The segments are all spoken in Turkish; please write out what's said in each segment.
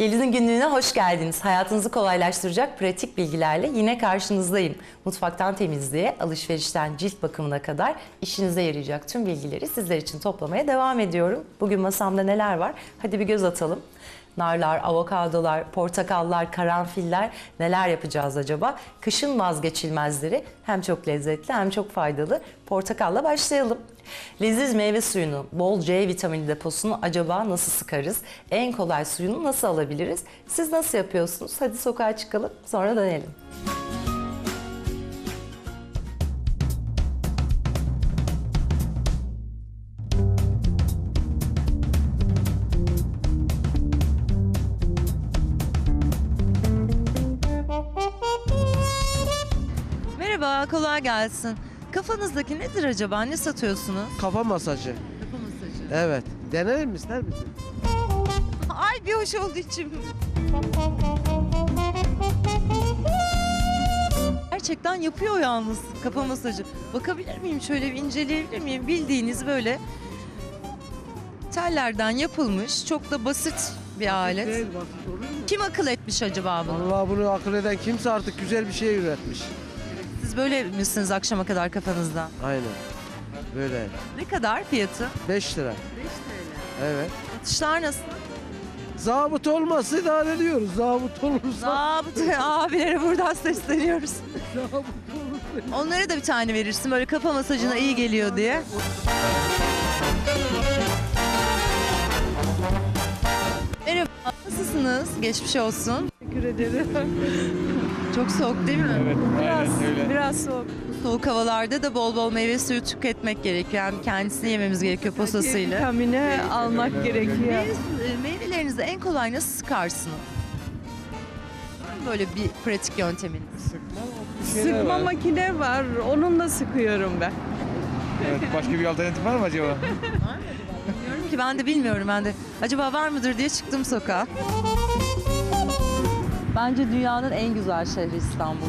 Yeliz'in günlüğüne hoş geldiniz. Hayatınızı kolaylaştıracak pratik bilgilerle yine karşınızdayım. Mutfaktan temizliğe, alışverişten cilt bakımına kadar işinize yarayacak tüm bilgileri sizler için toplamaya devam ediyorum. Bugün masamda neler var? Hadi bir göz atalım. Narlar, avokadolar, portakallar, karanfiller neler yapacağız acaba? Kışın vazgeçilmezleri hem çok lezzetli hem çok faydalı. Portakalla başlayalım. Leziz meyve suyunu, bol C vitamini deposunu acaba nasıl sıkarız? En kolay suyunu nasıl alabiliriz? Siz nasıl yapıyorsunuz? Hadi sokağa çıkalım, sonra dönelim. Gelsin. Kafanızdaki nedir acaba? Ne satıyorsunuz? Kafa masajı. Kafa masajı. Evet. Denelim mi ister misin? Ay bir hoş oldu içim. Gerçekten yapıyor yalnız kafa masajı. Bakabilir miyim şöyle bir inceleyebilir miyim? Bildiğiniz böyle tellerden yapılmış çok da basit bir alet. Değil, basit? Kim akıl etmiş acaba bunu? Allah bunu akıl eden kimse artık güzel bir şey üretmiş. Siz böyle misiniz akşama kadar kafanızda? Aynen. Böyle. Ne kadar fiyatı? 5 lira. 5 TL. Evet. Satışlar nasıl? Zabıt olmazsa idare ediyoruz. Zabıt olursa. Zabıt abilere buradan sesleniyoruz. Zabıt olursa. Onlara da bir tane verirsin böyle kafa masajına iyi geliyor diye. Merhaba, nasılsınız? Geçmiş olsun. Teşekkür ederim. Çok soğuk değil mi? Evet, Biraz, aynen öyle. biraz soğuk. Soğuk havalarda da bol bol meyve suyu tüketmek gerekiyor. Hem kendisini yememiz gerekiyor posasıyla. Vitamine almak gerekiyor. Meyve, e, meyvelerinizi en kolay nasıl sıkarsınız? Var mı böyle bir pratik yönteminiz? Bir şeyler Sıkma var. makine var. Onunla sıkıyorum ben. Evet, başka bir alternatif var mı acaba? Bilmiyorum ki ben de bilmiyorum ben de. Acaba var mıdır diye çıktım sokağa. Bence dünyanın en güzel şehri İstanbul.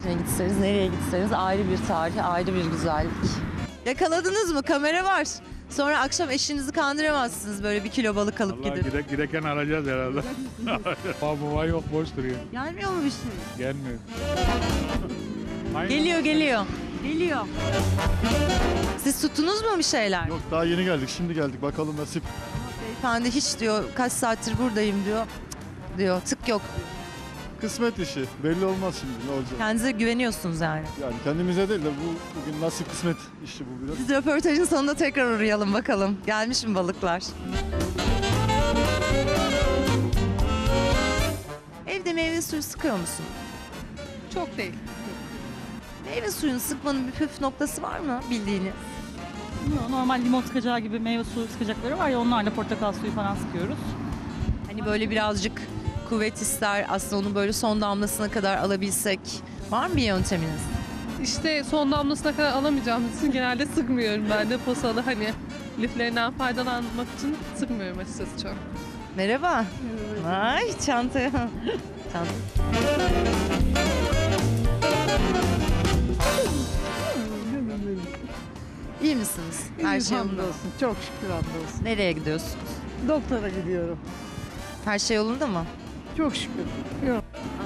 Nereye gitseniz, nereye gitseniz ayrı bir tarih, ayrı bir güzellik. Yakaladınız mı? Kamera var. Sonra akşam eşinizi kandıramazsınız böyle bir kilo balık alıp Vallahi gidip. gide, giderken arayacağız herhalde. Baba yok boş duruyor. Gelmiyor mu bir şey? Gelmiyor. Aynen. Geliyor, geliyor. Geliyor. Siz tuttunuz mu bir şeyler? Yok daha yeni geldik şimdi geldik bakalım nasip. Beyefendi hiç diyor kaç saattir buradayım diyor. Diyor tık yok. Kısmet işi belli olmaz şimdi ne olacak. Kendinize güveniyorsunuz yani. Yani kendimize değil de bu bugün nasip kısmet işi bu biraz. Biz röportajın sonunda tekrar uğrayalım bakalım. Gelmiş mi balıklar? Evde meyve suyu sıkıyor musun? Çok değil. Meyve suyunu sıkmanın bir püf noktası var mı bildiğiniz? Normal limon sıkacağı gibi meyve suyu sıkacakları var ya onlarla portakal suyu falan sıkıyoruz. Hani böyle birazcık kuvvet ister aslında onu böyle son damlasına kadar alabilsek. Var mı bir yönteminiz? İşte son damlasına kadar alamayacağım için genelde sıkmıyorum ben de posalı hani liflerinden faydalanmak için sıkmıyorum açıkçası çok. Merhaba. Ay çantaya. Çanta. İyi misiniz? Her şey yolunda. hamdolsun. Çok şükür hamdolsun. Nereye gidiyorsunuz? Doktora gidiyorum. Her şey yolunda mı? Çok şükür.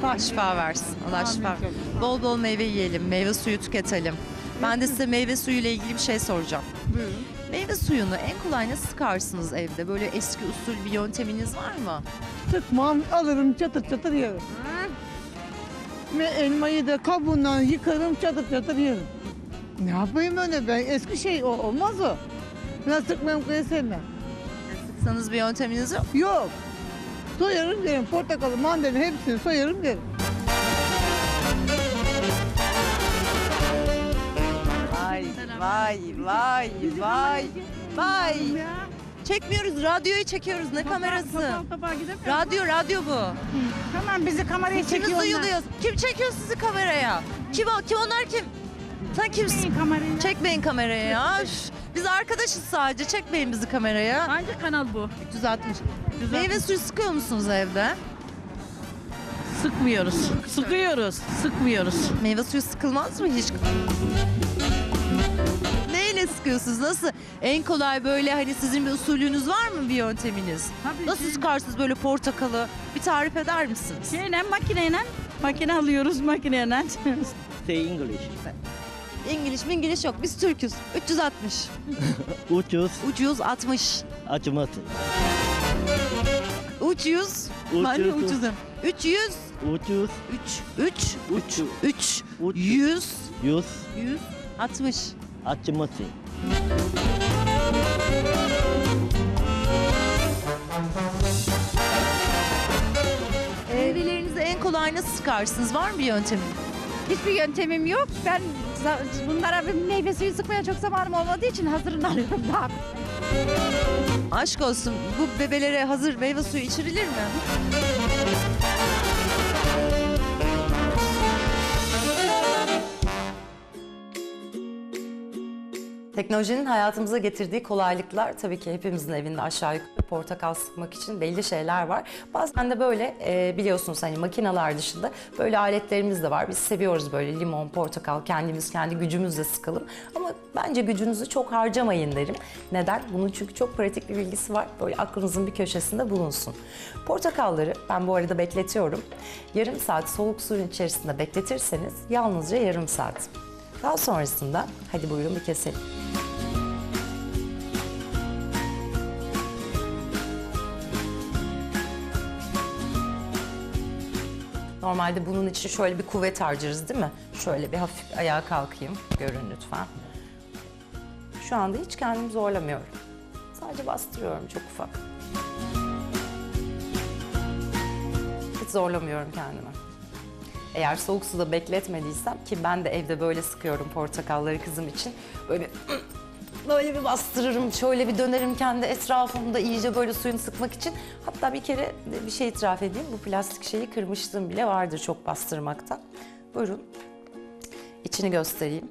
Allah şifa versin. Allah şifa. Bol bol meyve yiyelim, meyve suyu tüketelim. Ben de size meyve suyu ile ilgili bir şey soracağım. Buyurun. Meyve suyunu en kolay nasıl sıkarsınız evde? Böyle eski usul bir yönteminiz var mı? Sıkmam alırım çatır çatır yerim. Ve elmayı da kabuğundan yıkarım çatır çatır yerim. Ne yapayım öyle ben eski şey o, olmaz o. Ben sıkmam sevmem. Sıksanız bir yönteminiz yok. Yok. Soyarım derim portakalı mandalina hepsini soyarım derim. Vay vay vay vay vay. Çekmiyoruz, radyoyu çekiyoruz. Ne kamerası? Radyo, radyo bu. Tamam bizi kameraya İkimiz duyuluyoruz. Kim çekiyor sizi kameraya? Kim o? Kim onlar kim? Sen kimsin? kamerayı. Çekmeyin kameraya ya. Üf, Biz arkadaşız sadece. Çekmeyin bizi kameraya. Hangi kanal bu? Düzeltmiş. Meyve suyu sıkıyor musunuz evde? Sıkmıyoruz. Sıkıyoruz. Sıkmıyoruz. Meyve suyu sıkılmaz mı hiç? Neyle sık sıkıyorsunuz? Nasıl? En kolay böyle hani sizin bir usulünüz var mı bir yönteminiz? Tabii Nasıl sıkarsınız böyle portakalı? Bir tarif eder misiniz? Şeyle makineyle makine alıyoruz makineyle. Say English. İngiliz mi İngiliz yok. Biz Türk'üz. 360. Ucuz Ucuz 60. acıması. Ucuz. Ucuz. Ben de ucuzum. 300. Ucuz 3. 3. ucuz 3. Ucuz. 100. yüz 100. 60. acıması. Meyvelerinizi en kolay nasıl sıkarsınız? Var mı bir yöntemin? Hiçbir yöntemim yok. Ben bunlara bir meyve suyu sıkmaya çok zamanım olmadığı için hazırını alıyorum daha. Aşk olsun bu bebelere hazır meyve suyu içirilir mi? Teknolojinin hayatımıza getirdiği kolaylıklar tabii ki hepimizin evinde aşağı yukarı portakal sıkmak için belli şeyler var. Bazen de böyle e, biliyorsunuz hani makineler dışında böyle aletlerimiz de var. Biz seviyoruz böyle limon, portakal kendimiz kendi gücümüzle sıkalım. Ama bence gücünüzü çok harcamayın derim. Neden? Bunun çünkü çok pratik bir bilgisi var. Böyle aklınızın bir köşesinde bulunsun. Portakalları ben bu arada bekletiyorum. Yarım saat soğuk suyun içerisinde bekletirseniz yalnızca yarım saat. Daha sonrasında hadi buyurun bir keselim. Normalde bunun için şöyle bir kuvvet harcarız değil mi? Şöyle bir hafif ayağa kalkayım. Görün lütfen. Şu anda hiç kendimi zorlamıyorum. Sadece bastırıyorum çok ufak. Hiç zorlamıyorum kendimi. Eğer soğuk suda bekletmediysem ki ben de evde böyle sıkıyorum portakalları kızım için. Böyle böyle bir bastırırım, şöyle bir dönerim kendi etrafımda iyice böyle suyunu sıkmak için. Hatta bir kere bir şey itiraf edeyim. Bu plastik şeyi kırmışlığım bile vardır çok bastırmaktan. Buyurun. İçini göstereyim.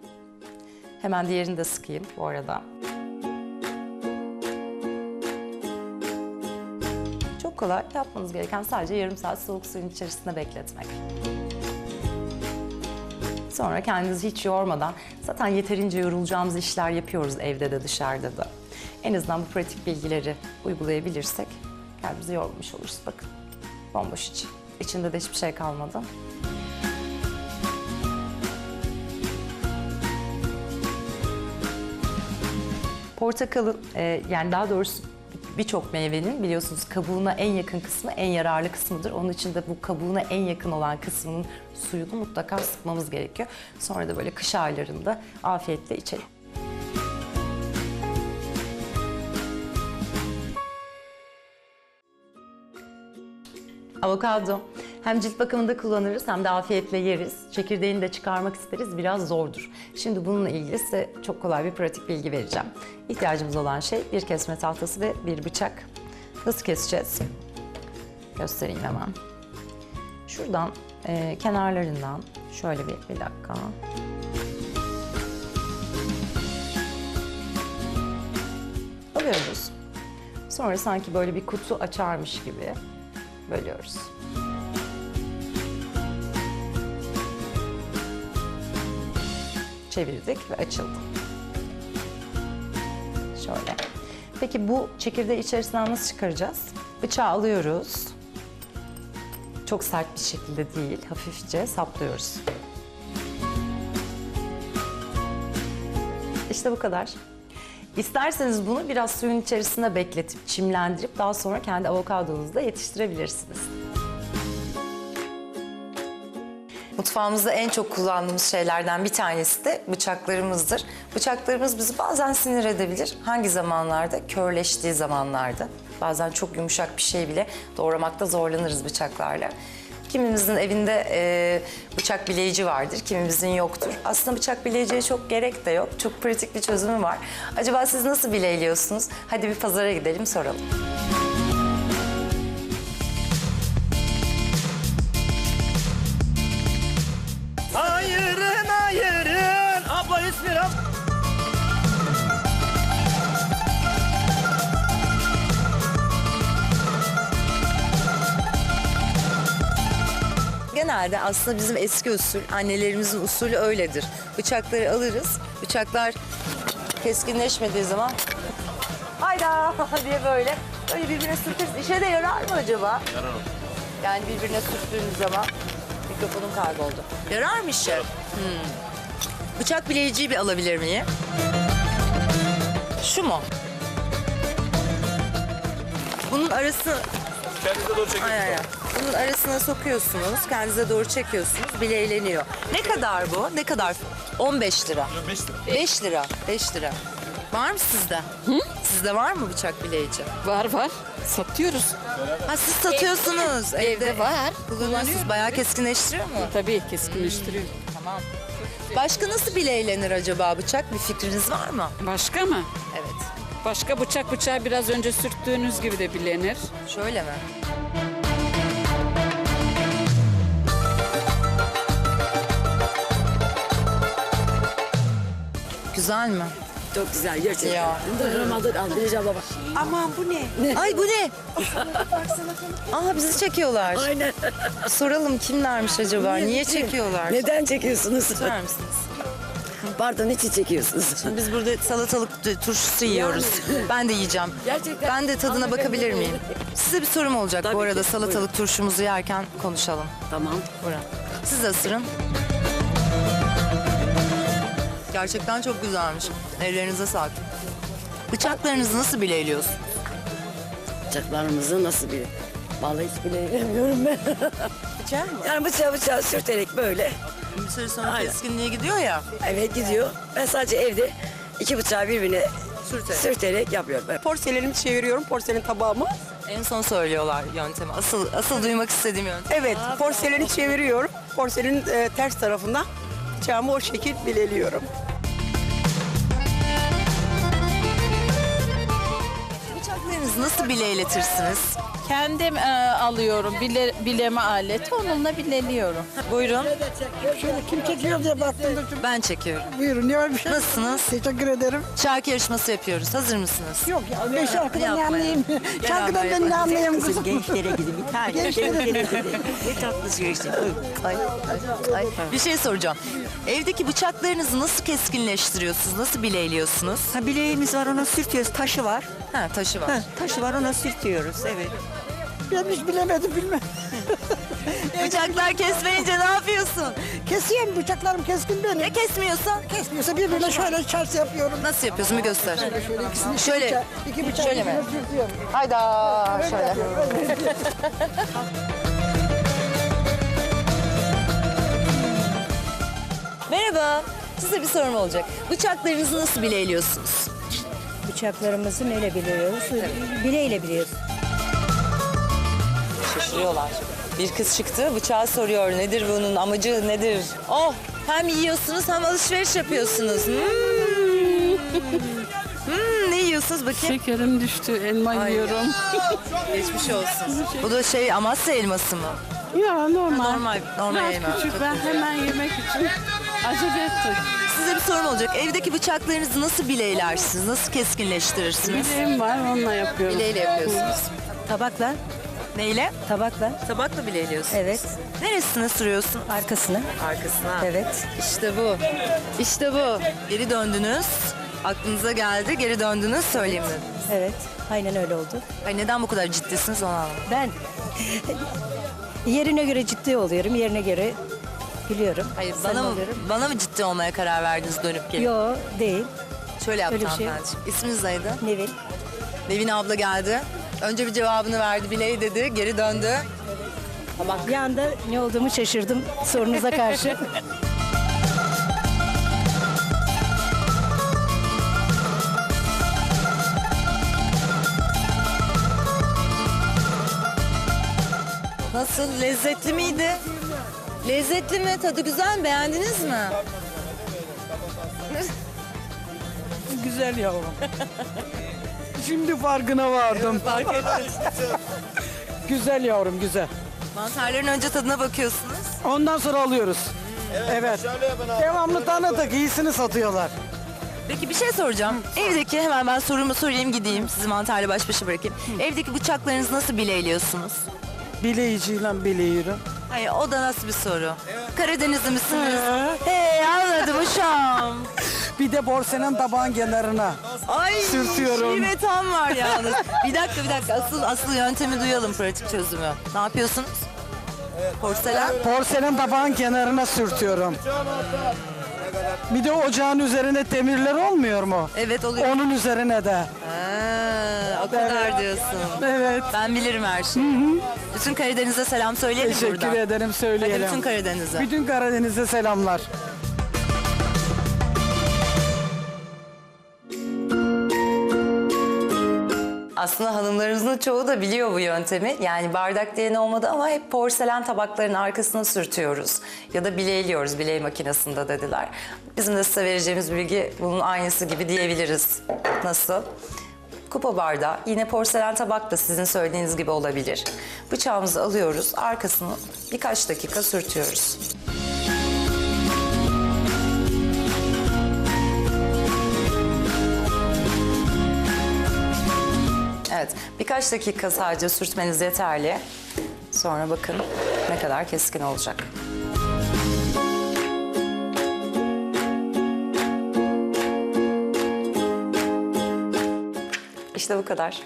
Hemen diğerini de sıkayım bu arada. Çok kolay. Yapmanız gereken sadece yarım saat soğuk suyun içerisinde bekletmek. Sonra kendinizi hiç yormadan, zaten yeterince yorulacağımız işler yapıyoruz evde de dışarıda da. En azından bu pratik bilgileri uygulayabilirsek kendimizi yormamış oluruz. Bakın bomboş içi. İçinde de hiçbir şey kalmadı. Portakalın, e, yani daha doğrusu birçok meyvenin biliyorsunuz kabuğuna en yakın kısmı en yararlı kısmıdır. Onun için de bu kabuğuna en yakın olan kısmının suyunu mutlaka sıkmamız gerekiyor. Sonra da böyle kış aylarında afiyetle içelim. Avokado hem cilt bakımında kullanırız hem de afiyetle yeriz. Çekirdeğini de çıkarmak isteriz. Biraz zordur. Şimdi bununla ilgili size çok kolay bir pratik bilgi vereceğim. İhtiyacımız olan şey bir kesme tahtası ve bir bıçak. Nasıl keseceğiz? Göstereyim hemen. Şuradan e, kenarlarından şöyle bir, bir dakika. Alıyoruz. Sonra sanki böyle bir kutu açarmış gibi bölüyoruz. Çevirdik ve açıldı. Şöyle. Peki bu çekirdeği içerisinden nasıl çıkaracağız? Bıçağı alıyoruz. Çok sert bir şekilde değil, hafifçe saplıyoruz. İşte bu kadar. İsterseniz bunu biraz suyun içerisinde bekletip, çimlendirip daha sonra kendi avokadonuzda yetiştirebilirsiniz. Mutfağımızda en çok kullandığımız şeylerden bir tanesi de bıçaklarımızdır. Bıçaklarımız bizi bazen sinir edebilir. Hangi zamanlarda? Körleştiği zamanlarda. Bazen çok yumuşak bir şey bile doğramakta zorlanırız bıçaklarla. Kimimizin evinde e, bıçak bileyici vardır, kimimizin yoktur. Aslında bıçak bileyiciye çok gerek de yok. Çok pratik bir çözümü var. Acaba siz nasıl bileyliyorsunuz? Hadi bir pazara gidelim soralım. Abla. Genelde aslında bizim eski usul, annelerimizin usulü öyledir. Bıçakları alırız. Bıçaklar keskinleşmediği zaman hayda diye böyle böyle birbirine sürtürüz. İşe de yarar mı acaba? Yarar. Yani birbirine sürttüğünüz zaman mikrofonum kayboldu. Yarar mı işe? Hmm. Bıçak bileyiciyi bir alabilir miyim? Şu mu? Bunun arası... Kendinize doğru aynen. Bunun arasına sokuyorsunuz, kendinize doğru çekiyorsunuz, bileğleniyor. Ne kadar bu? Ne kadar? 15 lira. 5 lira. 5 lira. 5 lira. Var mı sizde? Hı? Sizde var mı bıçak bileyici? Var var. Satıyoruz. Ha siz satıyorsunuz. Evde, var. kullanıyorsunuz. Bayağı keskinleştiriyor mu? Tabii keskinleştiriyor. Tamam. Başka nasıl bileylenir acaba bıçak? Bir fikriniz var mı? Başka mı? Evet. Başka bıçak bıçağı biraz önce sürttüğünüz gibi de bilenir. Şöyle mi? Güzel mi? Çok güzel gerçekten. Ya. Aldır al Biricik baba. Aman bu ne? Ay bu ne? Aa bizi çekiyorlar. Aynen. Soralım kimlermiş acaba? Niye çekiyorlar? Neden çekiyorsunuz? Söyler misiniz? Pardon için çekiyorsunuz? Biz burada salatalık turşusu yiyoruz. Ben de yiyeceğim. Gerçekten. Ben de tadına bakabilir miyim? Size bir sorum olacak bu arada salatalık turşumuzu yerken konuşalım. Tamam. Buyurun. Siz de ısırın. Gerçekten çok güzelmiş. Ellerinize sağlık. Bıçaklarınızı nasıl bileyliyorsunuz? Bıçaklarımızı nasıl bir... Vallahi hiç bilemiyorum ben. Bıçak mı? Yani bıçağı bıçağı sürterek böyle. Bir süre sonra Aynen. keskinliğe gidiyor ya. Evet gidiyor. Ben sadece evde iki bıçağı birbirine Sürterek. sürterek yapıyorum. Ben porselenimi çeviriyorum, porselen tabağımı. En son söylüyorlar yöntemi. Asıl asıl duymak istediğim yöntem. Evet, porseleni çeviriyorum. Porselenin e, ters tarafından bıçağımı o şekil bileliyorum. Nasıl bileyletirsiniz? Kendim e, alıyorum bile, bileme aleti onunla bileliyorum. Buyurun. Şöyle kim çekiyor diye baktım da. Ben çekiyorum. Buyurun, ne var bir şey? Nasılsınız? Teşekkür ederim. Şarkı yarışması yapıyoruz. Hazır mısınız? Yok ya, ben şarkıdan ne Yapmayın. anlayayım? Şarkıdan ben ne anlayayım kızım? Gençlere gidin bir tane. Gençlere gidin. Ne tatlı şeysin. Ay, ay, ay. Bir şey soracağım. Evdeki bıçaklarınızı nasıl keskinleştiriyorsunuz? Nasıl bileyliyorsunuz? Ha bileğimiz var ona sürtüyoruz. Taşı var. Ha taşı var. Ha, taşı var ona sürtüyoruz. Evet. Hiç bilemedim bilmem. Bıçaklar kesmeyince ne yapıyorsun? Kesiyorum bıçaklarım keskin benim. Ya kesmiyorsan? Kesmiyorsa birbirine şöyle çarşı yapıyorum. Nasıl yapıyorsun bir göster. Şöyle ikisini Şöyle. iki bıçak, iki bıçak Şöyle mi? sürtüyorum. Hayda şöyle. Merhaba. Size bir sorum olacak. Bıçaklarınızı nasıl bileyliyorsunuz? Bıçaklarımızı neyle biliyoruz? Bileyle biliyoruz. Şaşırıyorlar. Bir kız çıktı bıçağı soruyor. Nedir bunun amacı nedir? Oh hem yiyorsunuz hem alışveriş yapıyorsunuz. Hmm. Hmm, ne yiyorsunuz bakayım? Şekerim düştü, elma Ay. yiyorum. Geçmiş olsun. Bu da şey Amasya elması mı? Ya normal. Normal, normal elma. Küçük ben hemen yemek için acele ettim. Size bir sorum olacak. Evdeki bıçaklarınızı nasıl bileylersiniz? Nasıl keskinleştirirsiniz? Bileğim var onunla yapıyorum. Bileyle yapıyorsunuz. Tabakla, Neyle? tabakla. Tabakla bileyliyorsunuz. Evet. Neresine sürüyorsun? Arkasına. Arkasına. Evet. İşte bu. İşte bu. Geri döndünüz. Aklınıza geldi. Geri döndünüz. Söyleyeyim dedim. Evet. Aynen öyle oldu. Ay neden bu kadar ciddisiniz onu anlamadım. Ben yerine göre ciddi oluyorum, yerine göre biliyorum. Hayır bana mı, oluyorum. bana mı ciddi olmaya karar verdiniz dönüp gelip? Yo değil. Şöyle bir şey hanımefendiciğim. İsminiz neydi? Nevil. Nevin abla geldi. Önce bir cevabını verdi. Biley dedi. Geri döndü. Bir anda ne olduğumu şaşırdım sorunuza karşı. Nasıl? Lezzetli miydi? Lezzetli mi? Tadı güzel mi? Beğendiniz mi? Güzel yavrum. Şimdi farkına vardım. Fark. Güzel yavrum güzel. Mantarların önce tadına bakıyorsunuz. Ondan sonra alıyoruz. Evet. Devamlı tanıdık iyisini satıyorlar. Peki bir şey soracağım. Evdeki hemen ben sorumu sorayım gideyim. Sizi mantarla baş başa bırakayım. Evdeki bıçaklarınızı nasıl bileyliyorsunuz? Bileyiciyle bileyirim. Hayır o da nasıl bir soru? Karadenizli misiniz? He anladım uşağım. Bir de porselen tabağın kenarına. Ay Sürtüyorum. şive tam var yalnız. bir dakika bir dakika asıl asıl yöntemi duyalım pratik çözümü. Ne yapıyorsunuz? Porselen. Porselen tabağın kenarına sürtüyorum. Bir de ocağın üzerine demirler olmuyor mu? Evet oluyor. Onun üzerine de. Ha, o kadar diyorsun. Evet. Ben bilirim her şeyi. Bütün Karadeniz'e selam söyleyelim Teşekkür buradan. ederim Hadi söyleyelim. bütün Karadeniz'e. Bütün Karadeniz'e selamlar. Aslında hanımlarımızın çoğu da biliyor bu yöntemi. Yani bardak diyen olmadı ama hep porselen tabakların arkasına sürtüyoruz. Ya da bileğliyoruz biley makinesinde dediler. Bizim de size vereceğimiz bilgi bunun aynısı gibi diyebiliriz. Nasıl? Kupa bardağı, yine porselen tabak da sizin söylediğiniz gibi olabilir. Bıçağımızı alıyoruz, arkasını birkaç dakika sürtüyoruz. Evet, birkaç dakika sadece sürtmeniz yeterli. Sonra bakın ne kadar keskin olacak. İşte bu kadar.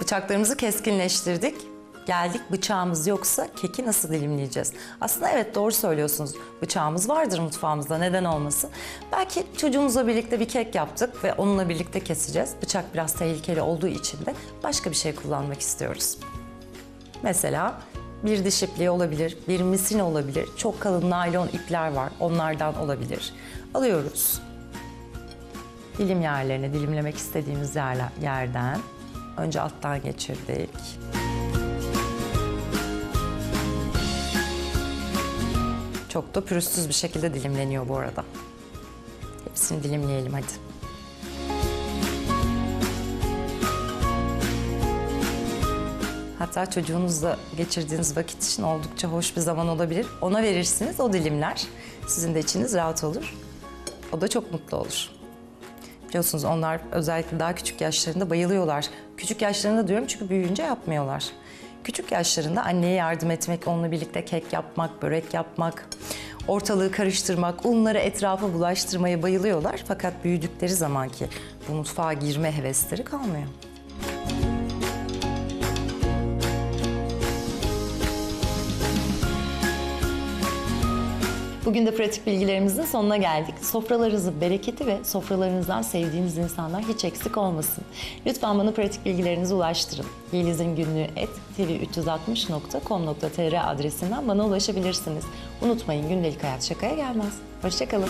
Bıçaklarımızı keskinleştirdik. Geldik bıçağımız yoksa keki nasıl dilimleyeceğiz? Aslında evet doğru söylüyorsunuz. Bıçağımız vardır mutfağımızda neden olmasın? Belki çocuğumuzla birlikte bir kek yaptık ve onunla birlikte keseceğiz. Bıçak biraz tehlikeli olduğu için de başka bir şey kullanmak istiyoruz. Mesela bir diş ipliği olabilir, bir misin olabilir. Çok kalın naylon ipler var, onlardan olabilir. Alıyoruz. Dilim yerlerine dilimlemek istediğimiz yerler, yerden önce alttan geçirdik. Çok da pürüzsüz bir şekilde dilimleniyor bu arada. Hepsini dilimleyelim hadi. Hatta çocuğunuzla geçirdiğiniz vakit için oldukça hoş bir zaman olabilir. Ona verirsiniz, o dilimler. Sizin de içiniz rahat olur. O da çok mutlu olur. Biliyorsunuz onlar özellikle daha küçük yaşlarında bayılıyorlar. Küçük yaşlarında diyorum çünkü büyüyünce yapmıyorlar. Küçük yaşlarında anneye yardım etmek, onunla birlikte kek yapmak, börek yapmak, ortalığı karıştırmak, unları etrafa bulaştırmaya bayılıyorlar. Fakat büyüdükleri zamanki bu mutfağa girme hevesleri kalmıyor. Bugün de pratik bilgilerimizin sonuna geldik. Sofralarınızın bereketi ve sofralarınızdan sevdiğiniz insanlar hiç eksik olmasın. Lütfen bana pratik bilgilerinizi ulaştırın. Yeliz'in günlüğü et tv360.com.tr adresinden bana ulaşabilirsiniz. Unutmayın gündelik hayat şakaya gelmez. Hoşçakalın.